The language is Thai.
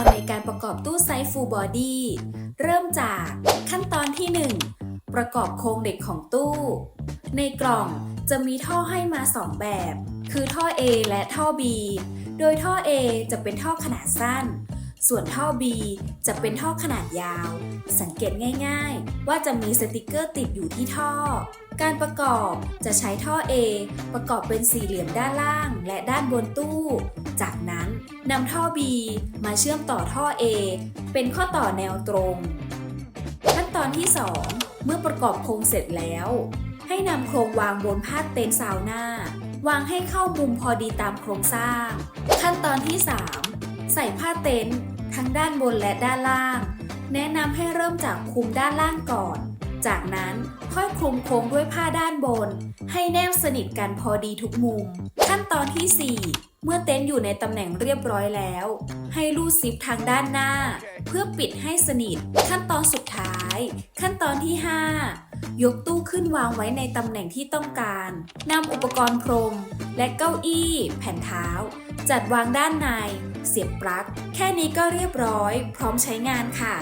อนในการประกอบตู้ไซส์ฟูลบอดี้เริ่มจากขั้นตอนที่ 1 ประกอบโครงเหล็กของตู้ ในกล่องจะมีท่อให้มา 2 แบบ คือท่อ A และท่อ B โดยท่อ A จะเป็นท่อขนาดสั้น ส่วนท่อ B จะเป็นท่อขนาดยาว สังเกตง่าย ๆ ว่าจะมีสติกเกอร์ติดอยู่ที่ท่อ การประกอบจะใช้ท่อ A ประกอบเป็นสี่เหลี่ยมด้านล่างและด้านบนตู้ จากนั้นนำท่อ B มาเชื่อมต่อท่อ A เป็นข้อต่อแนวตรง ขั้นตอนที่ 2 เมื่อประกอบโครงเสร็จแล้ว ให้นำโครงวางบนผ้าเต็นท์ซาวน่าวางให้เข้ามุมพอดีตามโครงสร้าง ขั้นตอนที่ 3 ใส่ผ้าเต็นท์ทั้งด้านบนและด้านล่าง แนะนำให้เริ่มจากคุมด้านล่างก่อน จากนั้นค่อยคลุมโครงด้วยผ้าด้านบน ให้แนบสนิทกันพอดีทุกมุม ขั้นตอนที่ 4 เมื่อเต็นท์อยู่ในตำแหน่งเรียบร้อยแล้ว ให้ลูดซิปทางด้านหน้า เพื่อปิดให้สนิท ขั้นตอนสุดท้าย ขั้นตอนที่ 5 ยกตู้ขึ้นวางไว้ในตำแหน่งที่ต้องการนำอุปกรณ์พรม และเก้าอี้ แผ่นเท้า จัดวางด้านใน เสียบปลั๊ก แค่นี้ก็เรียบร้อย พร้อมใช้งานค่ะ